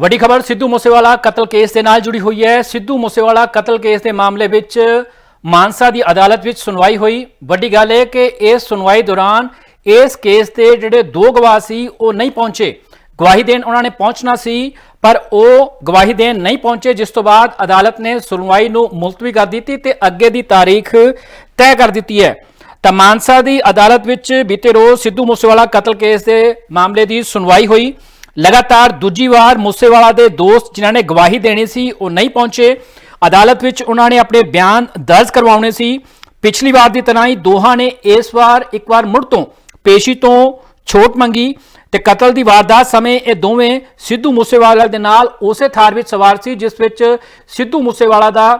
ਵੱਡੀ ਖਬਰ, ਸਿੱਧੂ ਮੂਸੇਵਾਲਾ ਕਤਲ ਕੇਸ ਦੇ ਨਾਲ ਜੁੜੀ ਹੋਈ ਹੈ। ਸਿੱਧੂ ਮੂਸੇਵਾਲਾ ਕਤਲ ਕੇਸ ਦੇ ਮਾਮਲੇ ਵਿੱਚ ਮਾਨਸਾ ਦੀ ਅਦਾਲਤ ਵਿੱਚ ਸੁਣਵਾਈ ਹੋਈ। ਵੱਡੀ ਗੱਲ ਹੈ ਕਿ ਇਸ ਸੁਣਵਾਈ ਦੌਰਾਨ ਇਸ ਕੇਸ ਦੇ ਜਿਹੜੇ ਦੋ ਗਵਾਹ ਸੀ, ਉਹ ਨਹੀਂ ਪਹੁੰਚੇ। ਗਵਾਹੀ ਦੇਣ ਉਹਨਾਂ ਨੇ ਪਹੁੰਚਣਾ ਸੀ, ਪਰ ਉਹ ਗਵਾਹੀ ਦੇਣ ਨਹੀਂ ਪਹੁੰਚੇ, ਜਿਸ ਤੋਂ ਬਾਅਦ ਅਦਾਲਤ ਨੇ ਸੁਣਵਾਈ ਨੂੰ ਮੁਲਤਵੀ ਕਰ ਦਿੱਤੀ ਤੇ ਅੱਗੇ ਦੀ ਤਾਰੀਖ ਤੈਅ ਕਰ ਦਿੱਤੀ ਹੈ। ਤਾਂ ਮਾਨਸਾ ਦੀ ਅਦਾਲਤ ਵਿੱਚ ਬੀਤੇ ਰੋਜ਼ ਸਿੱਧੂ ਮੂਸੇਵਾਲਾ ਕਤਲ ਕੇਸ ਦੇ ਮਾਮਲੇ ਦੀ ਸੁਣਵਾਈ ਹੋਈ। ਲਗਾਤਾਰ ਦੂਜੀ ਵਾਰ ਮੂਸੇਵਾਲਾ ਦੇ ਦੋਸਤ ਜਿਨ੍ਹਾਂ ਨੇ ਗਵਾਹੀ ਦੇਣੀ ਸੀ, ਉਹ ਨਹੀਂ ਪਹੁੰਚੇ। ਅਦਾਲਤ ਵਿੱਚ ਉਹਨਾਂ ਨੇ ਆਪਣੇ ਬਿਆਨ ਦਰਜ ਕਰਵਾਉਣੇ ਸੀ। ਪਿਛਲੀ ਵਾਰ ਦੀ ਤਰ੍ਹਾਂ ਹੀ ਦੋਹਾਂ ਨੇ ਇਸ ਵਾਰ ਇੱਕ ਵਾਰ ਮੁੜ ਤੋਂ ਪੇਸ਼ੀ ਤੋਂ ਛੋਟ ਮੰਗੀ ਤੇ ਕਤਲ ਦੀ ਵਾਰਦਾਤ ਸਮੇਂ ਇਹ ਦੋਵੇਂ ਸਿੱਧੂ ਮੂਸੇਵਾਲਾ ਦੇ ਨਾਲ ਉਸੇ ਥਾਰ ਵਿੱਚ ਸਵਾਰ ਸੀ, ਜਿਸ ਵਿੱਚ ਸਿੱਧੂ ਮੂਸੇਵਾਲਾ ਦਾ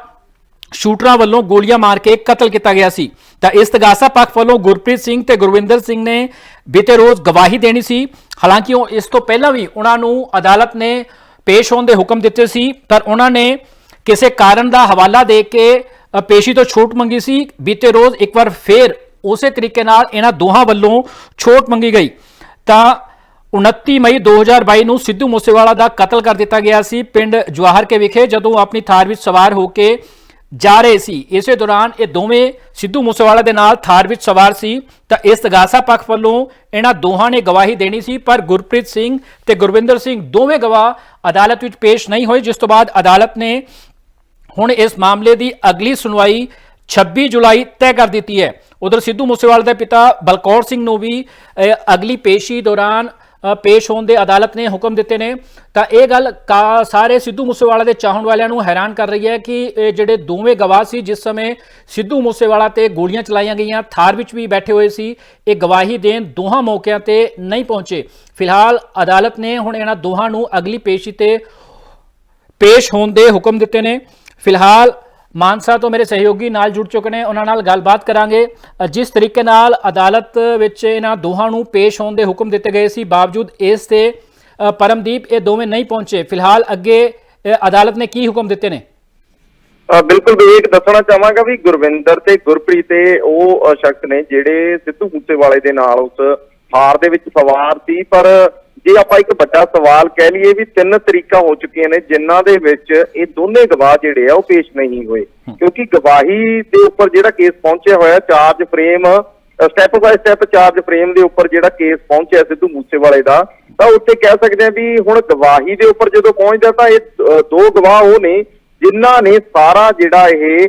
ਸ਼ੂਟਰਾਂ ਵੱਲੋਂ ਗੋਲੀਆਂ ਮਾਰ ਕੇ ਕਤਲ ਕੀਤਾ ਗਿਆ ਸੀ। ਤਾਂ ਇਸ ਤਗਾਸਾ ਪੱਖ ਵੱਲੋਂ ਗੁਰਪ੍ਰੀਤ ਸਿੰਘ ਤੇ ਗੁਰਵਿੰਦਰ ਸਿੰਘ ਨੇ ਬੀਤੇ ਰੋਜ਼ ਗਵਾਹੀ ਦੇਣੀ ਸੀ। ਹਾਲਾਂਕਿ ਉਹ ਇਸ ਤੋਂ ਪਹਿਲਾਂ ਵੀ ਉਹਨਾਂ ਨੂੰ ਅਦਾਲਤ ਨੇ ਪੇਸ਼ ਹੋਣ ਦੇ ਹੁਕਮ ਦਿੱਤੇ ਸੀ, ਪਰ ਉਹਨਾਂ ਨੇ ਕਿਸੇ ਕਾਰਨ ਦਾ ਹਵਾਲਾ ਦੇ ਕੇ ਪੇਸ਼ੀ ਤੋਂ ਛੋਟ ਮੰਗੀ ਸੀ। ਬੀਤੇ ਰੋਜ਼ ਇੱਕ ਵਾਰ ਫੇਰ ਉਸੇ ਤਰੀਕੇ ਨਾਲ ਇਹਨਾਂ ਦੋਹਾਂ ਵੱਲੋਂ ਛੋਟ ਮੰਗੀ ਗਈ। ਤਾਂ 29 ਮਈ 2022 ਨੂੰ ਸਿੱਧੂ ਮੂਸੇਵਾਲਾ ਦਾ ਕਤਲ ਕਰ ਦਿੱਤਾ ਗਿਆ ਸੀ। ਪਿੰਡ ਜਵਾਹਰ ਕੇ ਵਿਖੇ ਜਦੋਂ ਆਪਣੀ ਥਾਰ ਵਿੱਚ ਸਵਾਰ ਹੋ ਕੇ ਜਾ ਰਹੇ ਸੀ। ਇਸੇ ਦੌਰਾਨ ਇਹ ਦੋਵੇਂ ਸਿੱਧੂ ਮੂਸੇਵਾਲਾ ਦੇ ਨਾਲ ਥਾਰ ਵਿੱਚ ਸਵਾਰ ਸੀ। ਤਾਂ ਇਸ ਤਗਾਸਾ ਪੱਖ ਵੱਲੋਂ ਇਹਨਾਂ ਦੋਹਾਂ ਨੇ ਗਵਾਹੀ ਦੇਣੀ ਸੀ, ਪਰ ਗੁਰਪ੍ਰੀਤ ਸਿੰਘ ਤੇ ਗੁਰਵਿੰਦਰ ਸਿੰਘ ਦੋਵੇਂ ਗਵਾਹ ਅਦਾਲਤ ਵਿੱਚ ਪੇਸ਼ ਨਹੀਂ ਹੋਏ। ਜਿਸ ਤੋਂ ਬਾਅਦ ਅਦਾਲਤ ਨੇ ਹੁਣ ਇਸ ਮਾਮਲੇ ਦੀ ਅਗਲੀ ਸੁਣਵਾਈ 26 ਜੁਲਾਈ ਤੈਅ ਕਰ ਦਿੱਤੀ ਹੈ। ਉਧਰ ਸਿੱਧੂ ਮੂਸੇਵਾਲਾ ਦੇ ਪਿਤਾ ਬਲਕੌਰ ਸਿੰਘ ਨੂੰ ਵੀ ਅਗਲੀ ਪੇਸ਼ੀ ਦੌਰਾਨ ਪੇਸ਼ ਹੋਣ ਦੇ ਅਦਾਲਤ ਨੇ ਹੁਕਮ ਦਿੱਤੇ ਨੇ। ਤਾਂ ਇਹ ਗੱਲ ਕਾ- ਸਾਰੇ ਸਿੱਧੂ ਮੂਸੇਵਾਲਾ ਦੇ ਚਾਹਣ ਵਾਲਿਆਂ ਨੂੰ ਹੈਰਾਨ ਕਰ ਰਹੀ ਹੈ ਕਿ ਜਿਹੜੇ ਦੋਵੇਂ ਗਵਾਹ ਸੀ, ਜਿਸ ਸਮੇਂ ਸਿੱਧੂ ਮੂਸੇਵਾਲਾ ਤੇ ਗੋਲੀਆਂ ਚਲਾਈਆਂ ਗਈਆਂ, ਥਾਰ ਵਿੱਚ ਵੀ ਬੈਠੇ ਹੋਏ ਸੀ, ਇਹ ਗਵਾਹੀ ਦੇਣ ਦੋਹਾਂ ਮੌਕਿਆਂ ਤੇ ਨਹੀਂ ਪਹੁੰਚੇ। ਫਿਲਹਾਲ ਅਦਾਲਤ ਨੇ ਹੁਣ ਇਹਨਾਂ ਦੋਹਾਂ ਨੂੰ ਅਗਲੀ ਪੇਸ਼ੀ ਤੇ ਪੇਸ਼ ਹੋਣ ਦੇ ਹੁਕਮ ਦਿੱਤੇ ਨੇ। ਫਿਲਹਾਲ ਮਾਨਸਾ ਤੋਂ ਮੇਰੇ ਸਹਿਯੋਗੀ ਨਾਲ ਜੁੜ ਚੁੱਕੇ ਨੇ, ਉਹਨਾਂ ਨਾਲ ਗੱਲਬਾਤ ਕਰਾਂਗੇ। ਜਿਸ ਤਰੀਕੇ ਨਾਲ ਅਦਾਲਤ ਵਿੱਚ ਇਹਨਾਂ ਦੋਹਾਂ ਨੂੰ ਪੇਸ਼ ਹੋਣ ਦੇ ਹੁਕਮ ਦਿੱਤੇ ਗਏ ਸੀ, ਬਾਵਜੂਦ ਇਸ ਤੇ ਪਰਮਦੀਪ ਇਹ ਦੋਵੇਂ ਨਹੀਂ ਪਹੁੰਚੇ। ਫਿਲਹਾਲ ਅੱਗੇ ਅਦਾਲਤ ਨੇ ਕੀ ਹੁਕਮ ਦਿੱਤੇ ਨੇ? ਬਿਲਕੁਲ ਵਿਵੇਕ, ਦੱਸਣਾ ਚਾਹਾਂਗਾ ਵੀ ਗੁਰਵਿੰਦਰ ਤੇ ਗੁਰਪ੍ਰੀਤ ਤੇ ਉਹ ਸ਼ਖਸ ਨੇ ਜਿਹੜੇ ਸਿੱਧੂ ਮੂਸੇਵਾਲੇ ਦੇ ਨਾਲ ਉਸ ਹਾਰ ਦੇ ਵਿੱਚ ਸਵਾਰ ਸੀ, ਪਰ ਜੇ ਆਪਾਂ ਇੱਕ ਵੱਡਾ ਸਵਾਲ ਕਹਿ ਲਈਏ ਵੀ ਤਿੰਨ ਤਰੀਕਾਂ ਹੋ ਚੁੱਕੀਆਂ ਨੇ ਜਿਨ੍ਹਾਂ ਦੇ ਵਿੱਚ ਇਹ ਦੋਨੇ ਗਵਾਹ ਜਿਹੜੇ ਆ ਉਹ ਪੇਸ਼ ਨਹੀਂ ਹੋਏ। ਕਿਉਂਕਿ ਗਵਾਹੀ ਦੇ ਉੱਪਰ ਜਿਹੜਾ ਕੇਸ ਪਹੁੰਚਿਆ ਹੋਇਆ charge frame step by step charge frame ਦੇ ਉੱਪਰ ਜਿਹੜਾ ਕੇਸ ਪਹੁੰਚਿਆ ਸਿੱਧੂ ਮੂਸੇਵਾਲੇ ਦਾ ਤਾਂ ਉੱਤੇ ਕਹਿ ਸਕਦੇ ਆ ਵੀ ਹੁਣ ਗਵਾਹੀ ਦੇ ਉੱਪਰ ਜਦੋਂ ਪਹੁੰਚਦਾ ਤਾਂ ਇਹ ਦੋ ਗਵਾਹ ਉਹ ਨੇ ਜਿਨ੍ਹਾਂ ਨੇ ਸਾਰਾ ਜਿਹੜਾ ਇਹ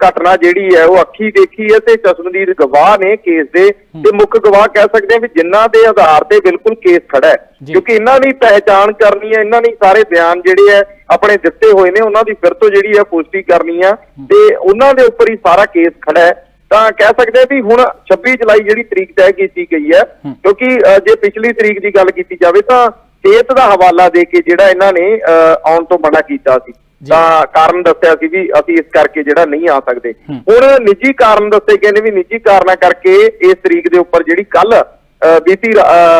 ਘਟਨਾ ਜਿਹੜੀ ਹੈ ਉਹ ਅੱਖੀ ਦੇਖੀ ਹੈ ਤੇ ਚਸ਼ਮਦੀਦ ਗਵਾਹ ਨੇ ਕੇਸ ਦੇ ਤੇ ਮੁੱਖ ਗਵਾਹ ਕਹਿ ਸਕਦੇ ਆ ਵੀ ਜਿਨ੍ਹਾਂ ਦੇ ਆਧਾਰ ਤੇ ਬਿਲਕੁਲ ਕੇਸ ਖੜਾ ਹੈ। ਕਿਉਂਕਿ ਇਹਨਾਂ ਦੀ ਪਹਿਚਾਣ ਕਰਨੀ ਹੈ ਇਹਨਾਂ ਨੇ ਸਾਰੇ ਬਿਆਨ ਜਿਹੜੇ ਹੈ ਆਪਣੇ ਦਿੱਤੇ ਹੋਏ ਨੇ ਉਹਨਾਂ ਦੀ ਫਿਰ ਤੋਂ ਜਿਹੜੀ ਹੈ ਪੁਸ਼ਟੀ ਕਰਨੀ ਆ ਤੇ ਉਹਨਾਂ ਦੇ ਉੱਪਰ ਹੀ ਸਾਰਾ ਕੇਸ ਖੜਾ ਹੈ। ਤਾਂ ਕਹਿ ਸਕਦੇ ਆ ਵੀ ਹੁਣ 26 ਜੁਲਾਈ ਜਿਹੜੀ ਤਰੀਕ ਤੈਅ ਕੀਤੀ ਗਈ ਹੈ ਕਿਉਂਕਿ ਜੇ ਪਿਛਲੀ ਤਰੀਕ ਦੀ ਗੱਲ ਕੀਤੀ ਜਾਵੇ ਤਾਂ ਸਿਹਤ ਦਾ ਹਵਾਲਾ ਦੇ ਕੇ ਜਿਹੜਾ ਇਹਨਾਂ ਨੇ ਆਉਣ ਤੋਂ ਮਨਾ ਕੀਤਾ ਸੀ। ਤਾਂ ਕਾਰਨ ਦੱਸਿਆ ਸੀ ਵੀ ਅਸੀਂ ਇਸ ਕਰਕੇ ਜਿਹੜਾ ਨਹੀਂ ਆ ਸਕਦੇ। ਹੁਣ ਨਿੱਜੀ ਕਾਰਨ ਦੱਸੇ ਗਏ ਨੇ ਵੀ ਨਿੱਜੀ ਕਾਰਨਾਂ ਕਰਕੇ ਇਸ ਤਰੀਕ ਦੇ ਉੱਪਰ ਜਿਹੜੀ ਕੱਲ ਬੀਤੀ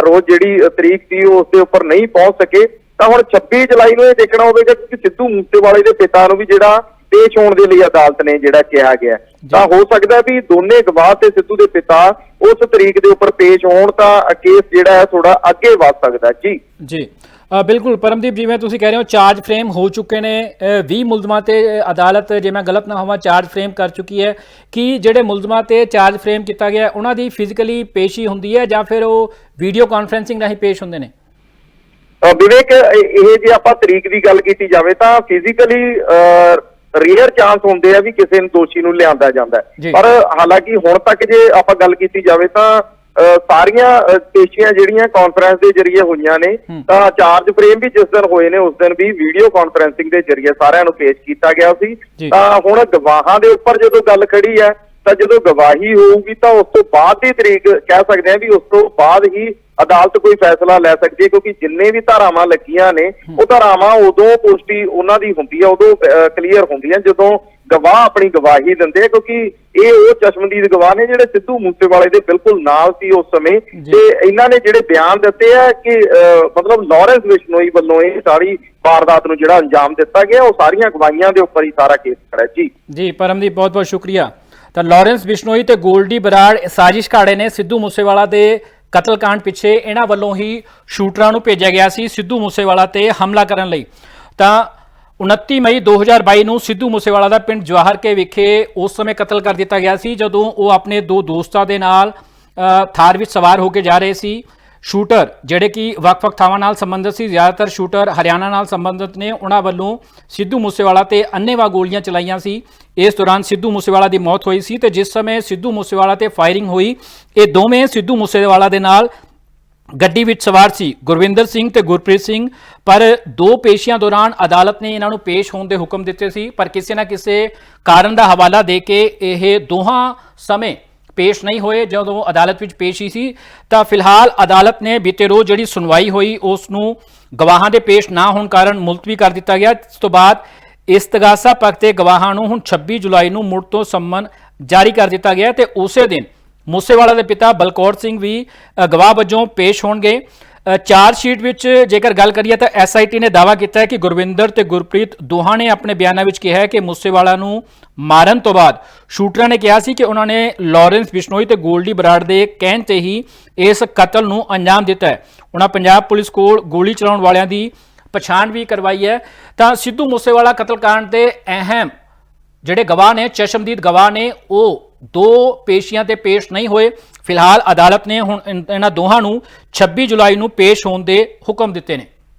ਰੋਜ਼ ਜਿਹੜੀ ਤਰੀਕ ਸੀ ਉਸ ਦੇ ਉੱਪਰ ਨਹੀਂ ਪਹੁੰਚ ਸਕੇ ਤਾਂ ਹੁਣ 26 ਜੁਲਾਈ ਨੂੰ ਇਹ ਦੇਖਣਾ ਹੋਵੇਗਾ ਕਿ ਸਿੱਧੂ ਮੂਸੇਵਾਲੇ ਦੇ ਪਿਤਾ ਨੂੰ ਵੀ ਜਿਹੜਾ ਪੇਸ਼ ਹੋਣ ਦੇ ਲਈ ਅਦਾਲਤ ਨੇ ਜਿਹੜਾ ਕਿਹਾ ਗਿਆ। ਤਾਂ ਹੋ ਸਕਦਾ ਵੀ ਦੋਨੇ ਗਵਾਹ ਤੇ ਸਿੱਧੂ ਦੇ ਪਿਤਾ ਉਸ ਤਰੀਕ ਦੇ ਉੱਪਰ ਪੇਸ਼ ਹੋਣ ਤਾਂ ਕੇਸ ਜਿਹੜਾ ਹੈ ਥੋੜਾ ਅੱਗੇ ਵੱਧ ਸਕਦਾ। ਜੀ ਜੀ ਬਿਲਕੁਲ ਪਰਮਦੀਪ ਜਿਵੇਂ ਤੁਸੀਂ ਕਹਿ ਰਹੇ ਹੋ ਚਾਰਜ ਫਰੇਮ ਹੋ ਚੁੱਕੇ ਨੇ ਅ, 20 ਮੁਲਜ਼ਮਾਂ ਤੇ ਅਦਾਲਤ ਜੇ ਮੈਂ ਗਲਤ ਨਾ ਹੋਵਾਂ ਚਾਰਜ ਫਰੇਮ ਕਰ ਚੁੱਕੀ ਹੈ ਕਿ ਜਿਹੜੇ ਮੁਲਜ਼ਮਾਂ ਤੇ ਚਾਰਜ ਫਰੇਮ ਕੀਤਾ ਗਿਆ ਉਹਨਾਂ ਦੀ ਫਿਜ਼ੀਕਲੀ ਪੇਸ਼ੀ ਹੁੰਦੀ ਹੈ ਜਾਂ ਫਿਰ ਉਹ ਵੀਡੀਓ ਕਾਨਫਰੈਂਸਿੰਗ ਰਾਹੀਂ ਪੇਸ਼ ਹੁੰਦੇ ਨੇ ਵਿਵੇਕ ਇਹ ਜੇ ਆਪਾਂ ਤਰੀਕ ਦੀ ਗੱਲ ਕੀਤੀ ਜਾਵੇ ਤਾਂ ਫਿਜ਼ੀਕਲੀ ਰੀਅਰ ਚਾਂਸ ਹੁੰਦੇ ਆ ਵੀ ਕਿਸੇ ਨੂੰ ਦੋਸ਼ੀ ਨੂੰ ਲਿਆਂਦਾ ਜਾਂਦਾ। ਪਰ ਹਾਲਾਂਕਿ ਹੁਣ ਤੱਕ ਜੇ ਆਪਾਂ ਗੱਲ ਕੀਤੀ ਜਾਵੇ ਤਾਂ ਸਾਰੀਆਂ ਪੇਸ਼ੀਆਂ ਜਿਹੜੀਆਂ ਕਾਨਫਰੰਸ ਦੇ ਜ਼ਰੀਏ ਹੋਈਆਂ ਨੇ। ਤਾਂ ਚਾਰਜ ਫਰੇਮ ਵੀ ਜਿਸ ਦਿਨ ਹੋਏ ਨੇ ਉਸ ਦਿਨ ਵੀ ਵੀਡੀਓ ਕਾਨਫਰੈਂਸਿੰਗ ਦੇ ਜ਼ਰੀਏ ਸਾਰਿਆਂ ਨੂੰ ਪੇਸ਼ ਕੀਤਾ ਗਿਆ ਸੀ। ਤਾਂ ਹੁਣ ਗਵਾਹਾਂ ਦੇ ਉੱਪਰ ਜਦੋਂ ਗੱਲ ਖੜੀ ਹੈ ਤਾਂ ਜਦੋਂ ਗਵਾਹੀ ਹੋਊਗੀ ਤਾਂ ਉਸ ਤੋਂ ਬਾਅਦ ਦੀ ਤਰੀਕ ਕਹਿ ਸਕਦੇ ਹਾਂ ਵੀ ਉਸ ਤੋਂ ਬਾਅਦ ਹੀ ਅਦਾਲਤ ਕੋਈ ਫੈਸਲਾ ਲੈ ਸਕਦੀ ਹੈ ਕਿਉਂਕਿ ਜਿੰਨੇ ਵੀ ਧਾਰਾਵਾਂ ਲੱਗੀਆਂ ਨੇ ਉਹ ਧਾਰਾਵਾਂ ਉਦੋਂ ਪੁਸ਼ਟੀ ਉਹਨਾਂ ਦੀ ਹੁੰਦੀ ਹੈ ਉਦੋਂ ਕਲੀਅਰ ਹੁੰਦੀਆਂ ਜਦੋਂ ਗਵਾਹ ਆਪਣੀ ਗਵਾਹੀ ਦਿੰਦੇ ਆ ਕਿਉਂਕਿ ਇਹ ਉਹ ਚਸ਼ਮਦੀਦ ਗਵਾਹ ਨੇ ਜਿਹੜੇ ਸਿੱਧੂ ਮੂਸੇਵਾਲੇ ਦੇ ਬਿਲਕੁਲ ਨਾਲ ਸੀ ਉਸ ਸਮੇਂ। ਤੇ ਇਹਨਾਂ ਨੇ ਜਿਹੜੇ ਬਿਆਨ ਦਿੱਤੇ ਆ ਕਿ ਮਤਲਬ ਲਾਰੈਂਸ ਬਿਸ਼ਨੋਈ ਵੱਲੋਂ ਇਹ ਸਾਰੀ ਵਾਰਦਾਤ ਨੂੰ ਜਿਹੜਾ ਅੰਜਾਮ ਦਿੱਤਾ ਗਿਆ ਉਹ ਸਾਰੀਆਂ ਗਵਾਹੀਆਂ ਦੇ ਉੱਪਰ ਹੀ ਸਾਰਾ ਕੇਸ ਖੜਾ ਹੈ। ਜੀ। ਜੀ ਪਰਮਦੀਪ ਬਹੁਤ ਬਹੁਤ ਸ਼ੁਕਰੀਆ। ਤਾਂ ਲਾਰੈਂਸ ਬਿਸ਼ਨੋਈ ਤੇ ਗੋਲਡੀ ਬਰਾੜ ਸਾਜ਼ਿਸ਼ ਘਾੜੇ ਨੇ ਸਿੱਧੂ ਮੂਸੇਵਾਲਾ ਦੇ ਕਤਲकांड ਪਿੱਛੇ ਇਹਨਾਂ ਵੱਲੋਂ ਹੀ ਸ਼ੂਟਰਾਂ ਨੂੰ ਭੇਜਿਆ ਗਿਆ ਸੀ ਸਿੱਧੂ ਮੂਸੇਵਾਲਾ ਤੇ ਹਮਲਾ ਕਰਨ ਲਈ। ਤਾਂ 29 ਮਈ 2022 ਨੂੰ ਸਿੱਧੂ ਮੂਸੇਵਾਲਾ ਦਾ ਪਿੰਡ ਜਵਾਹਰ ਕੇ ਵਿਖੇ ਉਸ ਸਮੇਂ ਕਤਲ ਕਰ ਦਿੱਤਾ ਗਿਆ ਸੀ, ਜਦੋਂ ਉਹ ਆਪਣੇ ਦੋ ਦੋਸਤਾਂ ਦੇ ਨਾਲ ਥਾਰ ਵਿੱਚ ਸਵਾਰ ਹੋ ਕੇ ਜਾ ਰਹੇ ਸੀ। ਸ਼ੂਟਰ, ਜਿਹੜੇ ਕਿ ਵੱਖ-ਵੱਖ ਥਾਵਾਂ ਨਾਲ ਸੰਬੰਧਿਤ ਸੀ, ਜ਼ਿਆਦਾਤਰ ਸ਼ੂਟਰ ਹਰਿਆਣਾ ਨਾਲ ਸੰਬੰਧਿਤ ਨੇ। ਉਹਨਾਂ ਵੱਲੋਂ ਸਿੱਧੂ ਮੂਸੇਵਾਲਾ ਤੇ ਅੰਨ੍ਹੇਵਾਹ ਗੋਲੀਆਂ ਚਲਾਈਆਂ ਸੀ। ਇਸ ਦੌਰਾਨ ਸਿੱਧੂ ਮੂਸੇਵਾਲਾ ਦੀ ਮੌਤ ਹੋਈ ਸੀ ਤੇ ਜਿਸ ਸਮੇਂ ਸਿੱਧੂ ਮੂਸੇਵਾਲਾ ਤੇ ਫਾਇਰਿੰਗ ਹੋਈ, ਇਹ ਦੋਵੇਂ ਸਿੱਧੂ ਮੂਸੇਵਾਲਾ ਦੇ ਨਾਲ ਗੱਡੀ ਵਿੱਚ ਸਵਾਰ ਸੀ। ਗੁਰਵਿੰਦਰ ਸਿੰਘ ਤੇ ਗੁਰਪ੍ਰੀਤ ਸਿੰਘ, ਪਰ ਦੋ ਪੇਸ਼ੀਆਂ ਦੌਰਾਨ ਅਦਾਲਤ ਨੇ ਇਹਨਾਂ ਨੂੰ ਪੇਸ਼ ਹੋਣ ਦੇ ਹੁਕਮ ਦਿੱਤੇ ਸੀ। ਪਰ ਕਿਸੇ ਨਾ ਕਿਸੇ ਕਾਰਨ ਦਾ ਹਵਾਲਾ ਦੇ ਕੇ ਇਹ ਦੋਹਾਂ ਸਮੇਂ ਪੇਸ਼ ਨਹੀਂ ਹੋਏ, ਜਦੋਂ ਅਦਾਲਤ ਵਿੱਚ ਪੇਸ਼ੀ ਸੀ, ਤਾਂ ਫਿਲਹਾਲ ਅਦਾਲਤ ਨੇ ਬੀਤੇ ਰੋਜ਼ ਜਿਹੜੀ ਸੁਣਵਾਈ ਹੋਈ, ਉਸ ਨੂੰ ਗਵਾਹਾਂ ਦੇ ਪੇਸ਼ ਨਾ ਹੋਣ ਕਾਰਨ ਮੁਲਤਵੀ ਕਰ ਦਿੱਤਾ ਗਿਆ। ਇਸ ਤੋਂ ਬਾਅਦ ਇਸਤਗਾਸਾ ਪੱਖ ਤੇ ਗਵਾਹਾਂ ਨੂੰ ਹੁਣ 26 ਜੁਲਾਈ ਨੂੰ ਮੁੜ ਤੋਂ ਸੰਮਨ ਜਾਰੀ ਕਰ ਦਿੱਤਾ ਗਿਆ ਤੇ ਉਸੇ ਦਿਨ ਮੂਸੇਵਾਲਾ ਦੇ ਪਿਤਾ ਬਲਕੌਰ ਸਿੰਘ ਵੀ ਗਵਾਹ ਵਜੋਂ ਪੇਸ਼ ਹੋਣਗੇ। ਚਾਰ ਸ਼ੀਟ ਵਿੱਚ ਜੇਕਰ ਗੱਲ ਕਰੀਏ ਤਾਂ ਐਸਆਈਟੀ ਨੇ ਦਾਅਵਾ ਕੀਤਾ ਹੈ ਕਿ ਗੁਰਵਿੰਦਰ ਤੇ ਗੁਰਪ੍ਰੀਤ ਦੋਹਾਂ ਨੇ ਆਪਣੇ ਬਿਆਨਾਂ ਵਿੱਚ ਕਿਹਾ ਹੈ ਕਿ ਮੂਸੇਵਾਲਾ ਨੂੰ ਮਾਰਨ ਤੋਂ ਬਾਅਦ ਸ਼ੂਟਰਾਂ ਨੇ ਕਿਹਾ ਸੀ ਕਿ ਉਹਨਾਂ ਨੇ ਲਾਰੈਂਸ ਬਿਸ਼ਨੋਈ ਤੇ ਗੋਲਡੀ ਬਰਾੜ ਦੇ ਕਹਿਣ ਤੇ ਹੀ ਇਸ ਕਤਲ ਨੂੰ ਅੰਜਾਮ ਦਿੱਤਾ ਹੈ। ਉਹਨਾਂ ਪੰਜਾਬ ਪੁਲਿਸ ਕੋਲ ਗੋਲੀ ਚਲਾਉਣ ਵਾਲਿਆਂ ਦੀ ਪਛਾਣ ਵੀ ਕਰਵਾਈ ਹੈ। ਤਾਂ ਸਿੱਧੂ ਮੂਸੇਵਾਲਾ ਕਤਲकांड ਦੇ ਅਹਿਮ ਜਿਹੜੇ ਗਵਾਹ ਨੇ, ਚਸ਼ਮਦੀਦ ਗਵਾਹ ਨੇ, ਉਹ ਦੋ ਪੇਸ਼ੀਆਂ ਤੇ ਪੇਸ਼ ਨਹੀਂ ਹੋਏ। ਫਿਲਹਾਲ ਅਦਾਲਤ ਨੇ ਹੁਣ ਇਹਨਾਂ ਦੋਹਾਂ ਨੂੰ 26 ਜੁਲਾਈ ਨੂੰ ਪੇਸ਼ ਹੋਣ ਦੇ ਹੁਕਮ ਦਿੱਤੇ ਨੇ।